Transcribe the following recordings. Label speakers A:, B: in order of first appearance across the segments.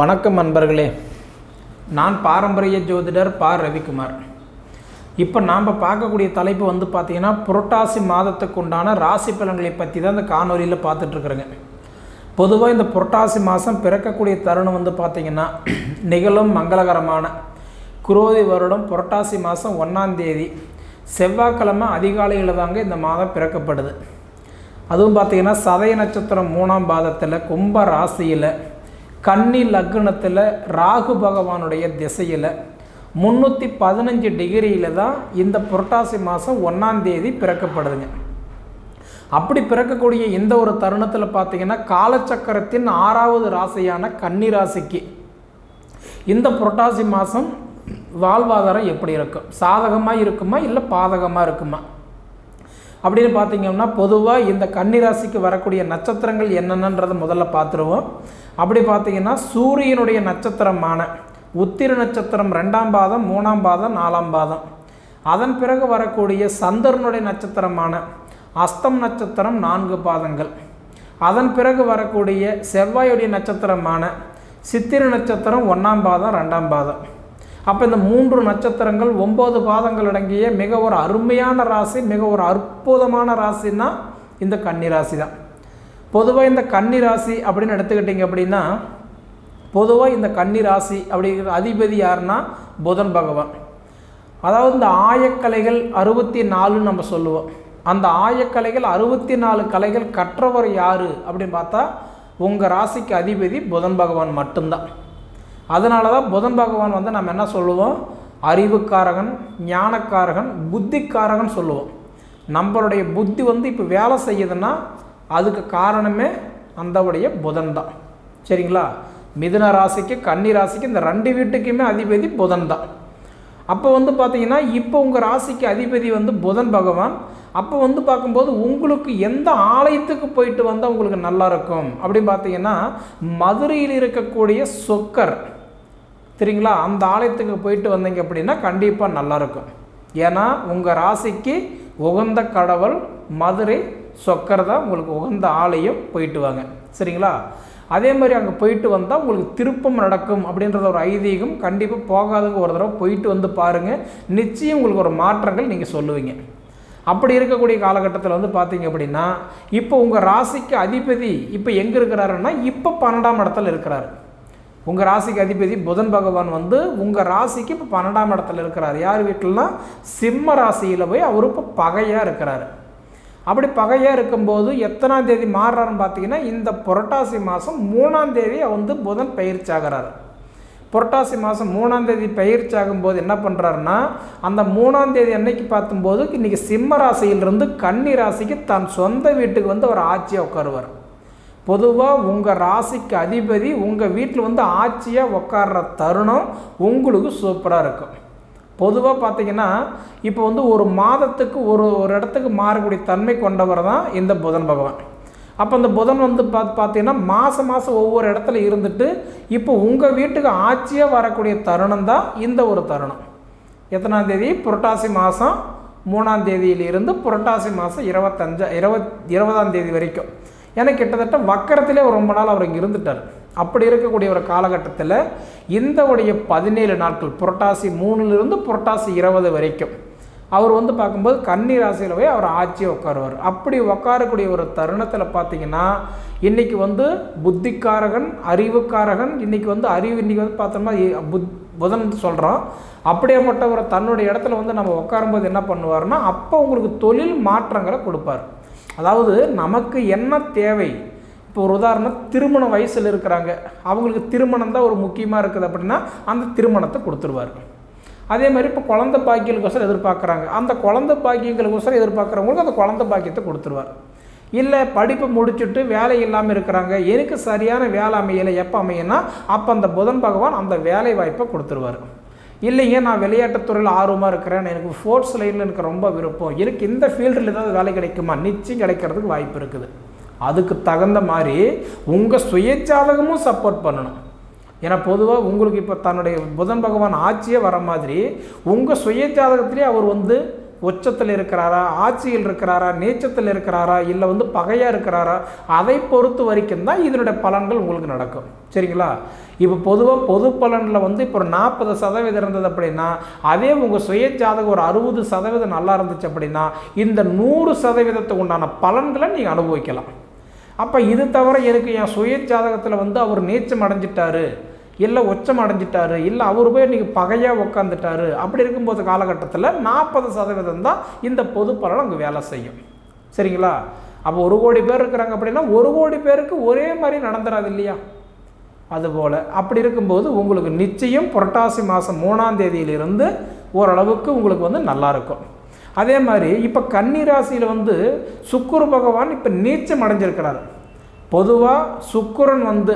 A: வணக்கம் நண்பர்களே. நான் பாரம்பரிய ஜோதிடர் பா. ரவிக்குமார். இப்போ நாம் பார்க்கக்கூடிய தலைப்பு வந்து பார்த்திங்கன்னா புரட்டாசி மாதத்துக்கு உண்டான ராசி பலன்களை பற்றி தான் இந்த காணொலியில் பார்த்துட்ருக்குறேங்க பொதுவாக இந்த புரட்டாசி மாதம் பிறக்கக்கூடிய தருணம் வந்து பார்த்திங்கன்னா நிகழும் மங்களகரமான குரோதி வருடம் புரட்டாசி மாதம் ஒன்றாம் தேதி. செவ்வாய்க்கிழமை அதிகாலையில் தாங்க இந்த மாதம் பிறக்கப்படுது. அதுவும் பார்த்திங்கன்னா சதய நட்சத்திரம் மூணாம் பாதத்தில் கும்ப ராசியில் கன்னி லக்னத்தில் ராகு பகவானுடைய திசையில் முந்நூற்றி பதினஞ்சு டிகிரியில் தான் இந்த புரட்டாசி மாதம் ஒன்றாம் தேதி பிறக்கப்படுதுங்க. அப்படி பிறக்கக்கூடிய இந்த ஒரு தருணத்தில் பார்த்தீங்கன்னா காலச்சக்கரத்தின் ஆறாவது ராசியான கன்னி ராசிக்கு இந்த புரட்டாசி மாதம் வாழ்வாதாரம் எப்படி இருக்கும்? சாதகமாக இருக்குமா இல்லை பாதகமாக இருக்குமா? அப்படின்னு பார்த்தீங்கன்னா பொதுவாக இந்த கன்னிராசிக்கு வரக்கூடிய நட்சத்திரங்கள் என்னென்னன்றதை முதல்ல பார்த்துருவோம் அப்படி பார்த்தீங்கன்னா சூரியனுடைய நட்சத்திரமான உத்திர நட்சத்திரம் ரெண்டாம் பாதம் மூணாம் பாதம் நாலாம் பாதம். அதன் பிறகு வரக்கூடிய சந்திரனுடைய நட்சத்திரமான அஸ்தம் நட்சத்திரம் நான்கு பாதங்கள். அதன் பிறகு வரக்கூடிய செவ்வாயுடைய நட்சத்திரமான சித்திர நட்சத்திரம் ஒன்றாம் பாதம் ரெண்டாம் பாதம். அப்போ இந்த மூன்று நட்சத்திரங்கள் ஒம்பது பாதங்கள் அடங்கிய மிக ஒரு அருமையான ராசி மிக ஒரு அற்புதமான ராசின்னா இந்த கன்னி ராசி தான் பொதுவாக இந்த கன்னி ராசி அப்படின்னு எடுத்துக்கிட்டிங்க அப்படின்னா பொதுவாக இந்த கன்னி ராசி அப்படிங்கிற அதிபதி யாருன்னா புதன் பகவான். அதாவது இந்த ஆயக்கலைகள் அறுபத்தி நாலுன்னு நம்ம சொல்லுவோம். அந்த ஆயக்கலைகள் அறுபத்தி நாலு கலைகள் கற்றவர் யார் அப்படின்னு பார்த்தா உங்கள் ராசிக்கு அதிபதி புதன் பகவான் மட்டும்தான். அதனால தான் புதன் பகவான் வந்து நம்ம என்ன சொல்லுவோம்? அறிவுக்காரகன் ஞானக்காரகன் புத்திக்காரகன் சொல்லுவோம். நம்மளுடைய புத்தி வந்து இப்போ வேலை செய்யுதுன்னா அதுக்கு காரணமே அந்தவுடைய புதன் தான் சரிங்களா? மிதுன ராசிக்கு கன்னி ராசிக்கு இந்த ரெண்டு வீட்டுக்குமே அதிபதி புதன் தான் அப்போ வந்து பார்த்தீங்கன்னா இப்போ உங்கள் ராசிக்கு அதிபதி வந்து புதன் பகவான். அப்போ வந்து பார்க்கும்போது உங்களுக்கு எந்த ஆலயத்துக்கு போயிட்டு வந்தால் உங்களுக்கு நல்லா இருக்கும்? அப்படின்னு பார்த்தீங்கன்னா மதுரையில் இருக்கக்கூடிய சொக்கர். சரிங்களா? அந்த ஆலயத்துக்கு போயிட்டு வந்தீங்க அப்படின்னா கண்டிப்பாக நல்லாயிருக்கும் ஏன்னா உங்கள் ராசிக்கு உகந்த கடவுள் மதுரை சொக்கர் தான் உங்களுக்கு உகந்த ஆலயம் போயிட்டு வாங்க. சரிங்களா? அதே மாதிரி அங்கே போயிட்டு வந்தால் உங்களுக்கு திருப்பம் நடக்கும் அப்படின்றத ஒரு ஐதீகம். கண்டிப்பாக போகாதவங்க ஒரு தடவை போயிட்டு வந்து பாருங்கள் நிச்சயம் உங்களுக்கு ஒரு மாற்றங்கள் நீங்கள் சொல்லுவீங்க. அப்படி இருக்கக்கூடிய காலகட்டத்தில் வந்து பார்த்தீங்க அப்படின்னா இப்போ உங்கள் ராசிக்கு அதிபதி இப்போ எங்கே இருக்கிறாருன்னா இப்போ பன்னெண்டாம் இடத்துல இருக்கிறாரு. உங்கள் ராசிக்கு அதிபதி புதன் பகவான் வந்து உங்கள் ராசிக்கு இப்போ பன்னெண்டாம் இடத்துல இருக்கிறார். யார் வீட்டிலனா சிம்ம ராசியில் போய் அவர் இப்போ பகையாக இருக்கிறாரு. அப்படி பகையாக இருக்கும்போது எத்தனாம் தேதி மாறுறாருன்னு பார்த்தீங்கன்னா இந்த புரட்டாசி மாதம் மூணாம் தேதி வந்து புதன் பயிற்சி ஆகிறாரு. புரட்டாசி மாதம் மூணாம் தேதி பயிற்சி ஆகும்போது என்ன பண்ணுறாருன்னா அந்த மூணாம் தேதி அன்னைக்கு பார்த்தும்போது இன்றைக்கி சிம்ம ராசியிலிருந்து கன்னி ராசிக்கு தன் சொந்த வீட்டுக்கு வந்து அவர் ஆட்சியாக உட்காருவார். பொதுவாக உங்கள் ராசிக்கு அதிபதி உங்கள் வீட்டில் வந்து ஆட்சியாக உட்கார்ற தருணம் உங்களுக்கு சூப்பராக இருக்கும். பொதுவாக பார்த்தீங்கன்னா இப்போ வந்து ஒரு மாதத்துக்கு ஒரு ஒரு இடத்துக்கு மாறக்கூடிய தன்மை கொண்டவர் தான் இந்த புதன் பகவான். அப்போ அந்த புதன் வந்து பார்த்து பார்த்தீங்கன்னா மாதம் மாதம் ஒவ்வொரு இடத்துல இருந்துட்டு இப்போ உங்கள் வீட்டுக்கு ஆட்சியாக வரக்கூடிய தருணம் தான் இந்த ஒரு தருணம். எத்தனாம் தேதி? புரட்டாசி மாதம் மூணாம் தேதியிலிருந்து புரட்டாசி மாதம் இருபத்தஞ்சா இருபத் இருபதாம் தேதி வரைக்கும். ஏன்னா கிட்டத்தட்ட வக்கரத்திலே ரொம்ப நாள் அவர் இங்கே இருந்துட்டார். அப்படி இருக்கக்கூடிய ஒரு காலகட்டத்தில் இந்த உடைய பதினேழு நாட்கள் புரட்டாசி மூணுலேருந்து புரட்டாசி இருபது வரைக்கும் அவர் வந்து பார்க்கும்போது கன்னி ராசியில் போய் அவர் ஆட்சியை உட்காருவார். அப்படி உட்காரக்கூடிய ஒரு தருணத்தில் பார்த்தீங்கன்னா இன்றைக்கி வந்து புத்திக்காரகன் அறிவுக்காரகன் இன்றைக்கி வந்து அறிவு இன்றைக்கி வந்து பார்த்தோம்னா புத் புதன் சொல்கிறோம் அப்படியேப்பட்ட ஒரு தன்னுடைய இடத்துல வந்து நம்ம உட்காரும்போது என்ன பண்ணுவார்னா அப்போ உங்களுக்கு தொழில் மாற்றங்களை கொடுப்பார். அதாவது நமக்கு என்ன தேவை? இப்போ ஒரு உதாரணம் திருமண வயசில் இருக்கிறாங்க. அவங்களுக்கு திருமணம் தான் ஒரு முக்கியமாக இருக்குது அப்படின்னா அந்த திருமணத்தை கொடுத்துருவார் அதே மாதிரி இப்போ குழந்த பாக்கியங்களுக்கோசரம் எதிர்பார்க்குறாங்க. அந்த குழந்த பாக்கியங்களுக்கோசரம் எதிர்பார்க்குறவங்களுக்கு அந்த குழந்த பாக்கியத்தை கொடுத்துருவார். இல்லை படிப்பு முடிச்சுட்டு வேலை இல்லாமல் இருக்கிறாங்க. எனக்கு சரியான வேலை அமையலை எப்போ அமையனா அப்போ அந்த புதன் பகவான் அந்த வேலை வாய்ப்பை கொடுத்துருவார். இல்லைங்க நான் விளையாட்டுத்துறையில் ஆர்வமாக இருக்கிறேன். எனக்கு ஸ்போர்ட்ஸ் லைனில் எனக்கு ரொம்ப விருப்பம். எனக்கு இந்த ஃபீல்டில் ஏதாவது வேலை கிடைக்குமா? நிச்சயம் கிடைக்கிறதுக்கு வாய்ப்பு இருக்குது. அதுக்கு தகுந்த மாதிரி உங்கள் சுயஜாதகமும் சப்போர்ட் பண்ணணும். ஏன்னா பொதுவாக உங்களுக்கு இப்போ தன்னுடைய புதன் பகவான் ஆட்சியே வர மாதிரி உங்கள் சுயஜாதகத்திலே அவர் வந்து உச்சத்தில் இருக்கிறாரா ஆட்சியில் இருக்கிறாரா நீச்சத்தில் இருக்கிறாரா இல்லை வந்து பகையாக இருக்கிறாரா அதை பொறுத்து வரைக்கும் தான் இதனுடைய பலன்கள் உங்களுக்கு நடக்கும். சரிங்களா? இப்போ பொதுவாக பொது பலனில் வந்து இப்போ ஒரு நாற்பது சதவீதம் இருந்தது அப்படின்னா அதே உங்கள் சுய ஜாதகம் ஒரு அறுபது சதவீதம் நல்லா இருந்துச்சு அப்படின்னா இந்த நூறு சதவீதத்துக்கு உண்டான பலன்களை நீங்கள் அனுபவிக்கலாம். அப்போ இது தவிர எனக்கு என் சுய ஜாதகத்தில் வந்து அவர் நீச்சம் அடைஞ்சிட்டாரு இல்லை உச்சம் அடைஞ்சிட்டாரு இல்லை அவர் போய் இன்றைக்கி பகையாக உட்காந்துட்டாரு அப்படி இருக்கும்போது காலகட்டத்தில் நாற்பது சதவீதம் தான் இந்த பொது பலன் அங்கே வேலை செய்யும். சரிங்களா? அப்போ ஒரு கோடி பேர் இருக்கிறாங்க அப்படின்னா ஒரு கோடி பேருக்கு ஒரே மாதிரி நடந்துடாது இல்லையா? அதுபோல் அப்படி இருக்கும்போது உங்களுக்கு நிச்சயம் புரட்டாசி மாதம் மூணாம் தேதியிலிருந்து ஓரளவுக்கு உங்களுக்கு வந்து நல்லா இருக்கும். அதே மாதிரி இப்போ கன்னி ராசியில் வந்து சுக்குரு பகவான் இப்போ நீச்சம் அடைஞ்சிருக்கிறார். பொதுவாக சுக்குரன் வந்து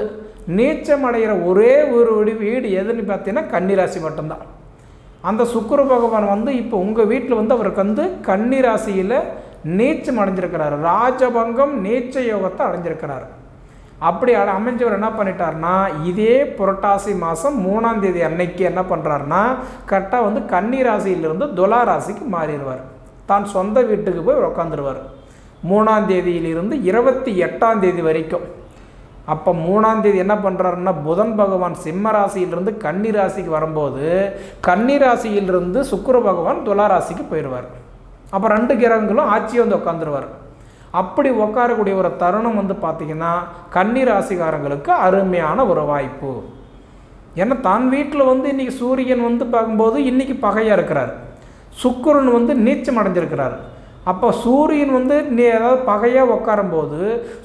A: நீச்சம் அடைகிற ஒரே ஒரு வீடு எதுன்னு பார்த்தீங்கன்னா கன்னிராசி மட்டும்தான். அந்த சுக்குரு பகவான் வந்து இப்போ உங்கள் வீட்டில் வந்து அவருக்கு வந்து கன்னிராசியில் நீச்சம் அடைஞ்சிருக்கிறார். ராஜபங்கம் நீச்ச யோகத்தை அடைஞ்சிருக்கிறார். அப்படி அட அமைஞ்சவர் என்ன பண்ணிட்டார்னா இதே புரட்டாசி மாதம் மூணாம் தேதி அன்னைக்கு என்ன பண்ணுறாருனா கரெக்டாக வந்து கன்னி ராசியிலிருந்து துலா ராசிக்கு மாறிடுவார். தான் சொந்த வீட்டுக்கு போய் உட்காந்துருவார் மூணாம் தேதியிலிருந்து இருபத்தி எட்டாம் தேதி வரைக்கும். அப்போ மூணாம் தேதி என்ன பண்ணுறாருன்னா புதன் பகவான் சிம்ம ராசியிலிருந்து கன்னி ராசிக்கு வரும்போது கன்னி ராசியிலிருந்து சுக்கர பகவான் துலா ராசிக்கு போயிடுவார் அப்போ ரெண்டு கிரகங்களும் ஆட்சி வந்து உட்காந்துருவார் அப்படி உட்காரக்கூடிய ஒரு தருணம் வந்து பார்த்திங்கன்னா கன்னி ராசிக்காரங்களுக்கு அருமையான ஒரு வாய்ப்பு. ஏன்னா தான் வீட்டில் வந்து இன்றைக்கி சூரியன் வந்து பார்க்கும்போது இன்றைக்கி பகையாக இருக்கிறார். சுக்கரன் வந்து நீச்சம் அடைஞ்சிருக்கிறார். அப்போ சூரியன் வந்து நீ ஏதாவது பகையாக உட்காரும்போது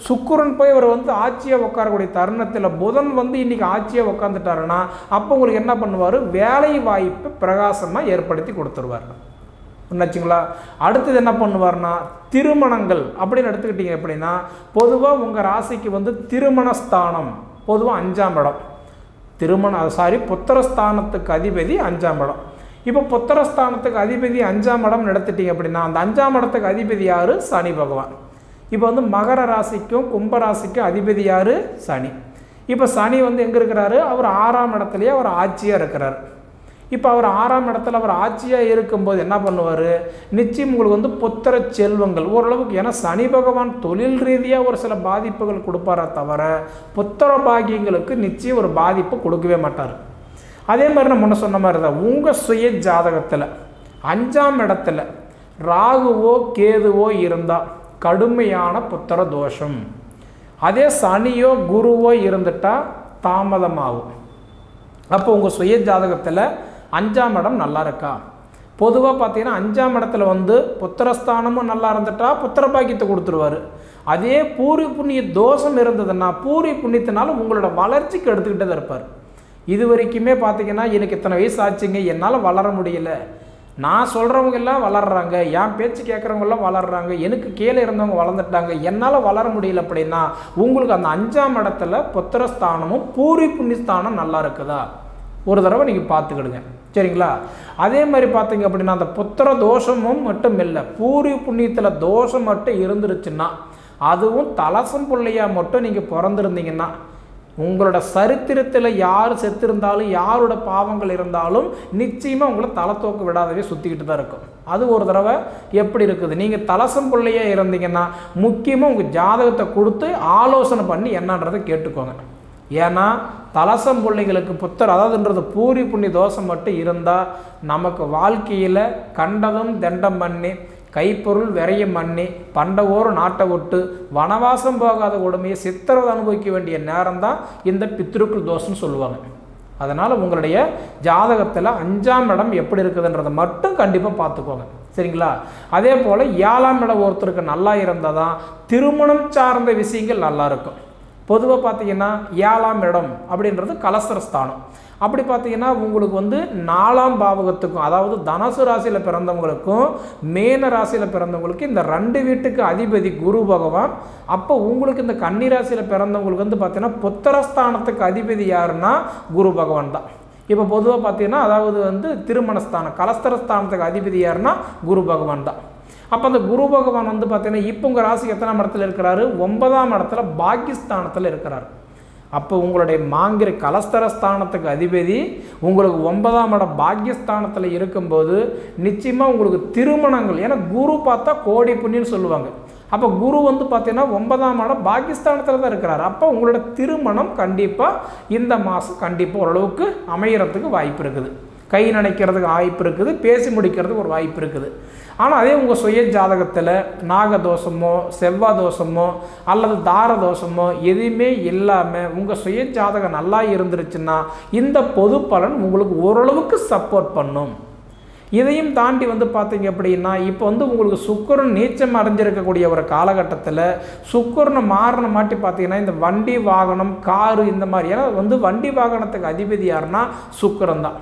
A: சுக்கிரன் போய் அவர் வந்து ஆட்சியாக உட்காரக்கூடிய தருணத்தில் புதன் வந்து இன்றைக்கி ஆட்சியாக உட்காந்துட்டாருன்னா அப்போ உங்களுக்கு என்ன பண்ணுவார்? வேலை வாய்ப்பு பிரகாசமாக ஏற்படுத்தி கொடுத்துருவார். என்னாச்சுங்களா அடுத்தது என்ன பண்ணுவார்னா திருமணங்கள் அப்படின்னு எடுத்துக்கிட்டீங்க எப்படின்னா பொதுவாக உங்கள் ராசிக்கு வந்து திருமணஸ்தானம் பொதுவாக அஞ்சாம் இடம். திருமண சாரி புத்திரஸ்தானத்துக்கு அதிபதி அஞ்சாம் இடம். இப்போ புத்திரஸ்தானத்துக்கு அதிபதி அஞ்சாம் இடம் நடத்திட்டீங்க அப்படின்னா அந்த அஞ்சாம் இடத்துக்கு அதிபதி யார்? சனி பகவான். இப்போ வந்து மகர ராசிக்கும் கும்ப ராசிக்கும் அதிபதி யார்? சனி. இப்போ சனி வந்து எங்கே இருக்கிறாரு? அவர் ஆறாம் இடத்துலையே அவர் ஆட்சியாக இருக்கிறார். இப்போ அவர் ஆறாம் இடத்துல அவர் ஆட்சியாக இருக்கும்போது என்ன பண்ணுவார்? நிச்சயம் உங்களுக்கு வந்து புத்திர செல்வங்கள். ஓரளவுக்கு ஏன்னா சனி பகவான் தொழில் ரீதியாக ஒரு சில பாதிப்புகள் கொடுப்பாரே தவிர புத்திர பாகியங்களுக்கு நிச்சயம் ஒரு பாதிப்பு கொடுக்கவே மாட்டார். அதே மாதிரி நான் முன்ன சொன்ன மாதிரி தான் உங்கள் சுய ஜாதகத்தில் அஞ்சாம் இடத்துல ராகுவோ கேதுவோ இருந்தால் கடுமையான புத்திர தோஷம். அதே சனியோ குருவோ இருந்துட்டால் தாமதமாகும் அப்போ உங்கள் சுய ஜாதகத்தில் அஞ்சாம் இடம் நல்லா இருக்கா? பொதுவாக பார்த்தீங்கன்னா அஞ்சாம் இடத்துல வந்து புத்திரஸ்தானமும் நல்லா இருந்துட்டா புத்திர பாக்கியத்தை கொடுத்துருவாரு. அதே பூரி புண்ணிய தோஷம் இருந்ததுன்னா பூரி புண்ணியத்தினால உங்களோட வளர்ச்சிக்கு எடுத்துக்கிட்டே தான் இருப்பார். இது வரைக்குமே பார்த்தீங்கன்னா எனக்கு இத்தனை வயசு ஆச்சுங்க என்னால் வளர முடியல. நான் சொல்கிறவங்க எல்லாம் வளர்றாங்க என் பேச்சு கேட்குறவங்கெல்லாம் வளர்றாங்க எனக்கு கீழே இருந்தவங்க வளர்ந்துட்டாங்க என்னால் வளர முடியல அப்படின்னா உங்களுக்கு அந்த அஞ்சாம் இடத்துல புத்திரஸ்தானமும் பூரி புண்ணியஸ்தானம் நல்லா இருக்குதா? ஒரு தடவை நீங்கள் பார்த்துக்கிடுங்க. சரிங்களா? அதே மாதிரி பார்த்தீங்க அப்படின்னா அந்த புத்திர தோஷமும் மட்டும் இல்லை பூரி புண்ணியத்தில் தோஷம் மட்டும் இருந்துருச்சுன்னா அதுவும் தலசம் பிள்ளையாக மட்டும் நீங்கள் பிறந்திருந்தீங்கன்னா உங்களோட சரித்திரத்தில் யார் செத்திருந்தாலும் யாரோட பாவங்கள் இருந்தாலும் நிச்சயமாக உங்களை தலை தோக்க விடாதவே சுற்றிக்கிட்டு தான் இருக்கும். அது ஒரு தடவை எப்படி இருக்குது? நீங்கள் தலசம் பிள்ளையாக இருந்தீங்கன்னா முக்கியமாக உங்கள் ஜாதகத்தை கொடுத்து ஆலோசனை பண்ணி என்னன்றதை கேட்டுக்கோங்க. ஏன்னா தலசம் பிள்ளைகளுக்கு புத்தர் அதாவதுன்றது பூரி புண்ணி தோஷம் மட்டும் இருந்தால் நமக்கு வாழ்க்கையில் கண்டதும் தண்டம் பண்ணி கைப்பொருள் விரைய மண்ணி பண்டவோர் நாட்டை ஒட்டு வனவாசம் போகாத கொடுமையை சித்திரவதை அனுபவிக்க வேண்டிய நேரம் தான் இந்த பித்ருக்கள் தோஷம்னு சொல்லுவாங்க. அதனால் உங்களுடைய ஜாதகத்தில் அஞ்சாம் இடம் எப்படி இருக்குதுன்றதை மட்டும் கண்டிப்பாக பார்த்துக்கோங்க. சரிங்களா? அதே போல் ஏழாம் இடம் ஒருத்தருக்கு நல்லா இருந்தால் தான் திருமணம் சார்ந்த விஷயங்கள் நல்லா இருக்கும். பொதுவாக பார்த்தீங்கன்னா ஏழாம் இடம் அப்படின்றது கலசரஸ்தானம். அப்படி பார்த்தீங்கன்னா உங்களுக்கு வந்து நாலாம் பாவகத்துக்கும் அதாவது தனுசு ராசியில் பிறந்தவங்களுக்கும் மேன ராசியில் பிறந்தவங்களுக்கு இந்த ரெண்டு வீட்டுக்கு அதிபதி குரு பகவான். அப்போ உங்களுக்கு இந்த கன்னி ராசியில் பிறந்தவங்களுக்கு வந்து பார்த்தீங்கன்னா புத்திரஸ்தானத்துக்கு அதிபதி யாருன்னா குரு பகவான் தான். இப்போ பொதுவாக பார்த்தீங்கன்னா அதாவது வந்து திருமணஸ்தானம் கலஸ்தரஸ்தானத்துக்கு அதிபதி யாருன்னா குரு பகவான் தான். அப்போ அந்த குரு பகவான் வந்து பார்த்தீங்கன்னா இப்போ உங்கள் ராசி எத்தனாம் இடத்துல இருக்கிறாரு? ஒன்பதாம் இடத்துல பாகிஸ்தானத்தில் இருக்கிறார். அப்போ உங்களுடைய மாங்கிற கலஸ்தரஸ்தானத்துக்கு அதிபதி உங்களுக்கு ஒன்பதாம் இடம் பாக்கியஸ்தானத்தில் இருக்கும்போது நிச்சயமாக உங்களுக்கு திருமணங்கள் ஏன்னா குரு பார்த்தா கோடி புண்ணியன்னு சொல்லுவாங்க. அப்போ குரு வந்து பார்த்தீங்கன்னா ஒன்பதாம் இடம் பாகிஸ்தானத்தில் தான் இருக்கிறார். அப்போ உங்களோட திருமணம் கண்டிப்பாக இந்த மாதம் கண்டிப்பாக ஓரளவுக்கு அமையறதுக்கு வாய்ப்பு இருக்குது. கை நினைக்கிறதுக்கு வாய்ப்பு இருக்குது பேசி முடிக்கிறதுக்கு ஒரு வாய்ப்பு இருக்குது. ஆனால் அதே உங்கள் சுய ஜாதகத்தில் நாகதோஷமோ செவ்வாய் தோஷமோ அல்லது தார தோஷமோ எதுவுமே இல்லாமல் உங்கள் சுய ஜாதகம் நல்லா இருந்துருச்சுன்னா இந்த பொது பலன் உங்களுக்கு ஓரளவுக்கு சப்போர்ட் பண்ணும். இதையும் தாண்டி வந்து பார்த்தீங்க அப்படின்னா இப்போ வந்து உங்களுக்கு சுக்கரன் நீச்சம் அடைஞ்சிருக்கக்கூடிய ஒரு காலகட்டத்தில் சுக்கரனை மாறின மாட்டி பார்த்தீங்கன்னா இந்த வண்டி வாகனம் காரு இந்த மாதிரி ஏன்னா வந்து வண்டி வாகனத்துக்கு அதிபதி யாருன்னா சுக்கரன் தான்.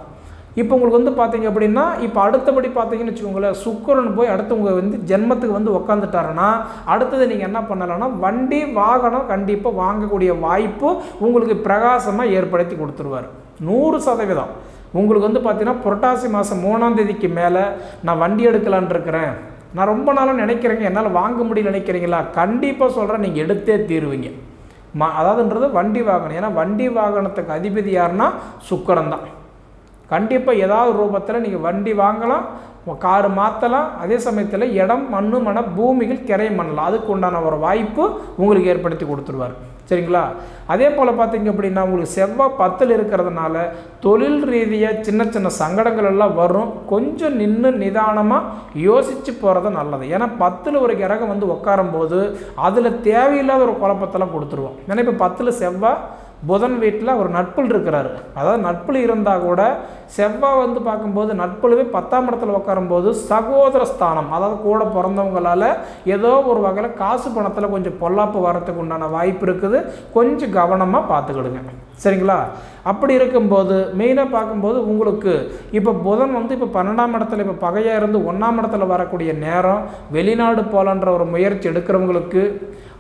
A: இப்போ உங்களுக்கு வந்து பார்த்தீங்க அப்படின்னா இப்போ அடுத்தபடி பார்த்தீங்கன்னு வச்சுக்கோங்களேன் சுக்கரன் போய் அடுத்து உங்கள் வந்து ஜென்மத்துக்கு வந்து உக்காந்துட்டாருன்னா அடுத்தது நீங்கள் என்ன பண்ணலாம்னா வண்டி வாகனம் கண்டிப்பாக வாங்கக்கூடிய வாய்ப்பு உங்களுக்கு பிரகாசமாக ஏற்படுத்தி கொடுத்துருவார். நூறு சதவீதம். உங்களுக்கு வந்து பார்த்தீங்கன்னா புரட்டாசி மாதம் மூணாம் தேதிக்கு மேலே நான் வண்டி எடுக்கலான் இருக்கிறேன். நான் ரொம்ப நாளாக நினைக்கிறேங்க என்னால் வாங்க முடியல நினைக்கிறீங்களா? கண்டிப்பாக சொல்கிறேன் நீங்கள் எடுத்தே தீருவீங்க. மா அதாவதுன்றது வண்டி வாகனம். ஏன்னா வண்டி வாகனத்துக்கு அதிபதி யாருன்னா சுக்கரன் தான். கண்டிப்பாக ஏதாவது ரூபத்தில் நீங்கள் வண்டி வாங்கலாம் காரு மாற்றலாம் அதே சமயத்தில் இடம் மண்ணு மன பூமிகள் கிரையம் பண்ணலாம். அதுக்கு உண்டான ஒரு வாய்ப்பு உங்களுக்கு ஏற்படுத்தி கொடுத்துருவார். சரிங்களா? அதே போல் பார்த்தீங்க அப்படின்னா உங்களுக்கு செவ்வாய் பத்தில் இருக்கிறதுனால தொழில் ரீதியாக சின்ன சின்ன சங்கடங்கள் எல்லாம் வரும். கொஞ்சம் நின்று நிதானமாக யோசித்து போகிறது நல்லது. ஏன்னா பத்தில் ஒரு கிரகம் வந்து உட்காரும்போது அதில் தேவையில்லாத ஒரு குழப்பத்தெல்லாம் கொடுத்துருவோம். ஏன்னா இப்போ பத்தில் செவ்வாய் புதன் வீட்டில் ஒரு நட்புள் இருக்கிறாரு. அதாவது நட்புள் இருந்தால் கூட செவ்வாய் வந்து பார்க்கும்போது நட்புலவே பத்தாம் இடத்துல உட்காரும்போது சகோதர ஸ்தானம். அதாவது கூட பிறந்தவங்களால் ஏதோ ஒரு வகையில் காசு பணத்தில் கொஞ்சம் பொல்லாப்பு வரத்துக்கு உண்டான வாய்ப்பு இருக்குது. கொஞ்சம் கவனமாக பார்த்துக்கிடுங்க. சரிங்களா? அப்படி இருக்கும்போது மெயினாக பார்க்கும்போது உங்களுக்கு இப்போ புதன் வந்து இப்போ பன்னெண்டாம் இடத்துல இப்போ பகையாக இருந்து ஒன்றாம் இடத்துல வரக்கூடிய நேரம் வெளிநாடு போகலான்ற ஒரு முயற்சி எடுக்கிறவங்களுக்கு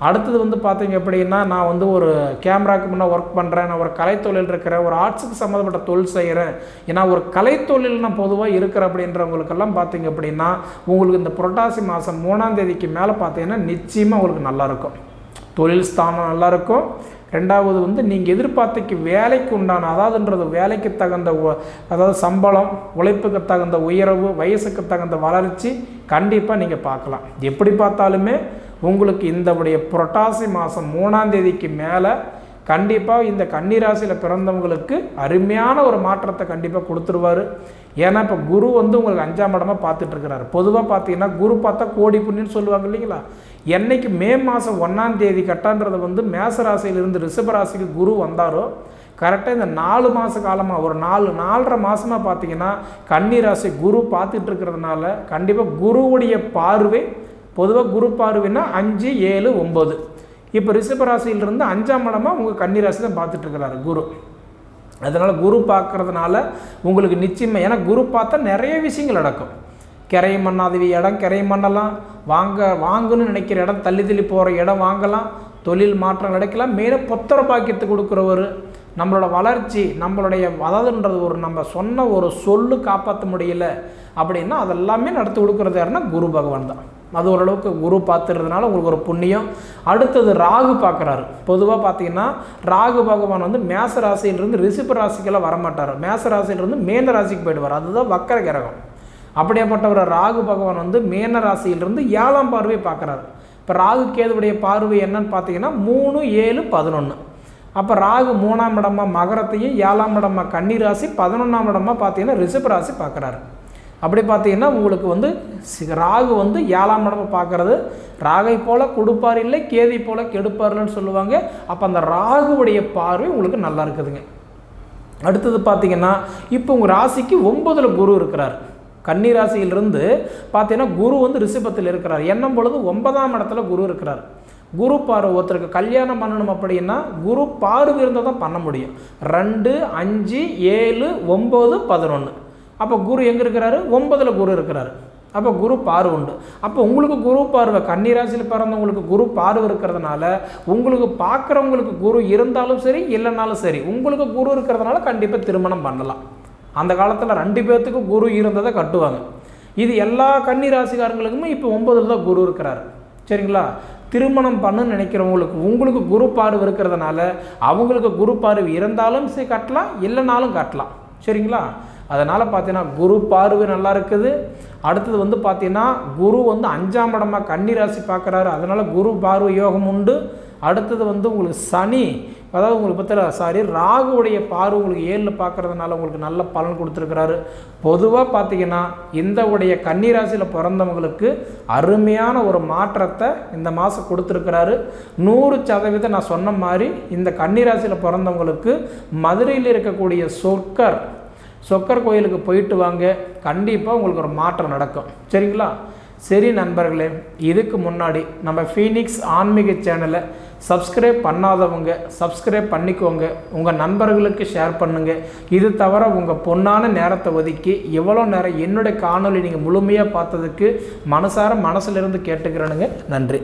A: அடுத்தது வந்து பார்த்தீங்க அப்படின்னா நான் வந்து ஒரு கேமராக்கு முன்னே ஒர்க் பண்ணுறேன் நான் ஒரு கலைத்தொழில் இருக்கிறேன் ஒரு ஆர்ட்ஸுக்கு சம்மந்தப்பட்ட தொழில் செய்கிறேன் ஏன்னா ஒரு கலைத்தொழில் நான் பொதுவாக இருக்கிற அப்படின்றவங்களுக்கெல்லாம் பார்த்தீங்க அப்படின்னா உங்களுக்கு இந்த புரட்டாசி மாதம் மூணாம் தேதிக்கு மேலே பார்த்தீங்கன்னா நிச்சயமாக உங்களுக்கு நல்லாயிருக்கும் தொழில் ஸ்தானம் நல்லாயிருக்கும் ரெண்டாவது வந்து நீங்கள் எதிர்பார்த்தைக்கு வேலைக்கு உண்டான அதாவதுன்றது வேலைக்கு தகுந்த அதாவது சம்பளம் உழைப்புக்கு தகுந்த உயர்வு வயசுக்கு தகுந்த வளர்ச்சி கண்டிப்பாக நீங்கள் பார்க்கலாம். எப்படி பார்த்தாலுமே உங்களுக்கு இந்தவுடைய புரட்டாசி மாதம் மூணாம் தேதிக்கு மேலே கண்டிப்பாக இந்த கன்னிராசியில் பிறந்தவங்களுக்கு அருமையான ஒரு மாற்றத்தை கண்டிப்பாக கொடுத்துருவார். ஏன்னா இப்போ குரு வந்து உங்களுக்கு அஞ்சாம் இடமா பார்த்துட்டு இருக்கிறாரு. பொதுவாக பார்த்தீங்கன்னா குரு பார்த்தா கோடி புண்ணின்னு சொல்லுவாங்க இல்லைங்களா? என்னைக்கு மே மாதம் ஒன்றாம் தேதி கட்டான்றது வந்து மேச ராசியிலிருந்து ரிஷப ராசிக்கு குரு வந்தாரோ கரெக்டாக இந்த நாலு மாத காலமாக ஒரு நாலு நாலரை மாதமாக பார்த்தீங்கன்னா கன்னிராசி குரு பார்த்துட்டு இருக்கிறதுனால கண்டிப்பாக குருவுடைய பார்வை பொதுவாக குரு பார்வைன்னா அஞ்சு ஏழு ஒம்பது இப்போ ரிஷபராசியிலிருந்து அஞ்சாம் இடமாக உங்கள் கன்னிராசி தான் பார்த்துட்ருக்கிறாரு குரு. அதனால் குரு பார்க்குறதுனால உங்களுக்கு நிச்சயமாக ஏன்னா குரு பார்த்தா நிறைய விஷயங்கள் நடக்கும். கிரையம் பண்ணாதவி இடம் கிரையம் பண்ணலாம் வாங்க வாங்கணும்னு நினைக்கிற இடம் தள்ளி தள்ளி போகிற இடம் வாங்கலாம் தொழில் மாற்றம் கிடைக்கலாம் மெயினாக பொத்தர பாக்கியத்தை கொடுக்குறவர் நம்மளோட வளர்ச்சி நம்மளுடைய அதாவதுன்றது ஒரு நம்ம சொன்ன ஒரு சொல்லு காப்பாற்ற முடியல அப்படின்னா அதெல்லாமே நடத்தி கொடுக்குறது யாருன்னா குரு பகவான் தான். அது ஓரளவுக்கு குரு பார்த்துறதுனால உங்களுக்கு ஒரு புண்ணியம். அடுத்தது ராகு பார்க்குறாரு. பொதுவாக பார்த்தீங்கன்னா ராகு பகவான் வந்து மேச ராசியிலிருந்து ரிசிப ராசிக்கெல்லாம் வரமாட்டார். மேச ராசியிலிருந்து மேன ராசிக்கு போயிடுவார். அதுதான் வக்கர கிரகம். அப்படியாப்பட்டவர் ராகு பகவான் வந்து மேன ராசியிலிருந்து ஏழாம் பார்வை பார்க்குறாரு. இப்போ ராகு கேதுவுடைய பார்வை என்னன்னு பார்த்தீங்கன்னா மூணு ஏழு பதினொன்று அப்போ ராகு மூணாம் இடமா மகரத்தையும் ஏழாம் இடமா கன்னி ராசி பதினொன்றாம் இடமா பார்த்தீங்கன்னா ரிஷப ராசி பார்க்குறாரு. அப்படி பார்த்தீங்கன்னா உங்களுக்கு வந்து ராகு வந்து ஏழாம் இடமா பார்க்குறது. ராகை போல் கொடுப்பார் இல்லை கேதி போல் கெடுப்பார்லன்னு சொல்லுவாங்க. அப்போ அந்த ராகுவுடைய பார்வை உங்களுக்கு நல்லா இருக்குதுங்க. அடுத்தது பார்த்தீங்கன்னா இப்போ உங்கள் ராசிக்கு ஒன்பதில் குரு இருக்கிறார். கன்னி ராசியிலிருந்து பார்த்தீங்கன்னா குரு வந்து ரிஷபத்தில் இருக்கிறார். எண்ணம் பொழுது ஒன்பதாம் இடத்துல குரு இருக்கிறார். குரு பார்வை ஒருத்தருக்கு கல்யாணம் பண்ணணும் அப்படின்னா குரு பார்வை இருந்தால் தான் பண்ண முடியும். ரெண்டு அஞ்சு ஏழு ஒம்பது பதினொன்று அப்போ குரு எங்கே இருக்கிறாரு? ஒன்பதில் குரு இருக்கிறாரு. அப்போ குரு பார்வை உண்டு. அப்போ உங்களுக்கு குரு பார்வை கன்னிராசியில் பிறந்தவங்களுக்கு குரு பார்வை இருக்கிறதுனால உங்களுக்கு பார்க்குறவங்களுக்கு குரு இருந்தாலும் சரி இல்லைனாலும் சரி உங்களுக்கு குரு இருக்கிறதுனால கண்டிப்பாக திருமணம் பண்ணலாம். அந்த காலத்தில் ரெண்டு பேர்த்துக்கு குரு இருந்ததை கட்டுவாங்க. இது எல்லா கன்னி ராசிக்காரங்களுக்குமே இப்போ ஒன்பதில் தான் குரு இருக்கிறாரு. சரிங்களா? திருமணம் பண்ணுன்னு நினைக்கிறவங்களுக்கு உங்களுக்கு குரு பார்வை இருக்கிறதுனால அவங்களுக்கு குரு பார்வை இருந்தாலும் சரி கட்டலாம் இல்லைனாலும் கட்டலாம். சரிங்களா? அதனால் பார்த்தீங்கன்னா குரு பார்வை நல்லா இருக்குது. அடுத்தது வந்து பார்த்தீங்கன்னா குரு வந்து அஞ்சாம் இடமாக கன்னி ராசி பார்க்குறாரு அதனால் குரு பார்வை யோகம் உண்டு. அடுத்தது வந்து உங்களுக்கு சனி அதாவது உங்களுக்கு பற்றில சாரி ராகுவுடைய பார்வை உங்களுக்கு ஏழில் பார்க்குறதுனால உங்களுக்கு நல்ல பலன் கொடுத்துருக்கிறாரு. பொதுவாக பார்த்தீங்கன்னா இந்த உடைய கன்னிராசியில் பிறந்தவங்களுக்கு அருமையான ஒரு மாற்றத்தை இந்த மாதம் கொடுத்துருக்கிறாரு. நூறு சதவீதம் நான் சொன்ன மாதிரி இந்த கன்னிராசியில் பிறந்தவங்களுக்கு மதுரையில் இருக்கக்கூடிய சொற்கர் சொக்கர் கோயிலுக்கு போயிட்டு வாங்க. கண்டிப்பாக உங்களுக்கு ஒரு மாற்றம் நடக்கும். சரிங்களா? சரி நண்பர்களே இதுக்கு முன்னாடி நம்ம ஃபீனிக்ஸ் ஆன்மீக சேனலை சப்ஸ்கிரைப் பண்ணாதவங்க சப்ஸ்கிரைப் பண்ணிக்கோங்க. உங்கள் நண்பர்களுக்கு ஷேர் பண்ணுங்கள் இது தவிர உங்கள் பொன்னான நேரத்தை ஒதுக்கி எவ்வளோ நேரம் என்னுடைய காணொலி நீங்கள் முழுமையாக பார்த்ததுக்கு மனசார மனசிலிருந்து கேட்டுக்கிறேனுங்க. நன்றி.